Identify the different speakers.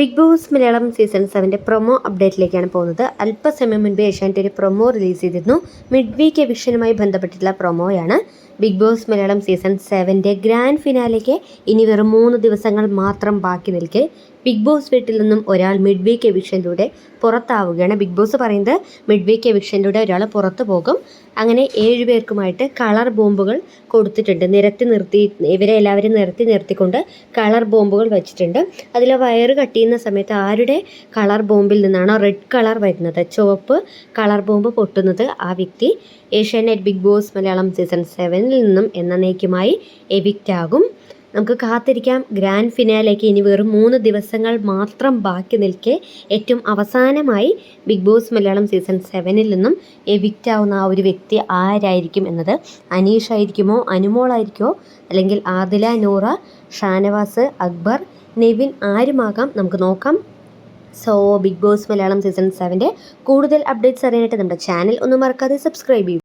Speaker 1: Big Boss Malayalam season സെവന്റെ promo അപ്ഡേറ്റിലേക്കാണ് പോകുന്നത്. അല്പസമയം മുൻപ് ഏഷ്യാനെറ്റ് ഒരു പ്രൊമോ റിലീസ് ചെയ്തിരുന്നു. മിഡ് വീക്ക് എവിഷനുമായി ബന്ധപ്പെട്ടിട്ടുള്ള പ്രൊമോയാണ്. ബിഗ് ബോസ് മലയാളം സീസൺ സെവന്റെ ഗ്രാൻഡ് ഫിനാലേക്ക് ഇനി വെറും മൂന്ന് ദിവസങ്ങൾ മാത്രം ബാക്കി നിൽക്കെ ബിഗ് ബോസ് വീട്ടിൽ നിന്നും ഒരാൾ മിഡ് വീക്ക് എവിഷനിലൂടെ പുറത്താവുകയാണ് ബിഗ് ബോസ് പറയുന്നത്. മിഡ് വീക്ക് എവിഷനിലൂടെ ഒരാൾ പുറത്തു പോകും. അങ്ങനെ ഏഴ് പേർക്കുമായിട്ട് കളർ ബോംബുകൾ കൊടുത്തിട്ടുണ്ട്. നിരത്തി നിർത്തി ഇവരെ എല്ലാവരും നിരത്തി നിർത്തിക്കൊണ്ട് കളർ ബോംബുകൾ വെച്ചിട്ടുണ്ട്. അതിൽ വയറ് കട്ട് ചെയ്യുന്ന സമയത്ത് ആരുടെ കളർ ബോംബിൽ നിന്നാണോ റെഡ് കളർ വരുന്നത്? ചുവപ്പ് കളർ ബോംബ് പൊട്ടുന്നത് ആ വ്യക്തി Asianet Bigg Boss Malayalam season സെവനിൽ നിന്നും എന്നേക്കുമായി എവിക്റ്റ് ആകും. നമുക്ക് കാത്തിരിക്കാം. ഗ്രാൻഡ് ഫിനാലേക്ക് ഇനി വെറും മൂന്ന് ദിവസങ്ങൾ മാത്രം ബാക്കി നിൽക്കെ ഏറ്റവും അവസാനമായി ബിഗ് ബോസ് മലയാളം സീസൺ സെവനിൽ നിന്നും എവിക്റ്റ് ആവുന്ന ആ ഒരു വ്യക്തി ആരായിരിക്കും എന്നത്? അനീഷ് ആയിരിക്കുമോ? അനുമോളായിരിക്കുമോ? അല്ലെങ്കിൽ ആദില നൂറ ഷാനവാസ് അക്ബർ നെവിൻ ആരുമാകാം? നമുക്ക് നോക്കാം. So Bigg Boss Malayalam season സെവന്റെ കൂടുതൽ അപ്ഡേറ്റ്സ് അറിയാനായിട്ട് നമ്മുടെ ചാനൽ ഒന്നും മറക്കാതെ സബ്സ്ക്രൈബ് ചെയ്യൂ.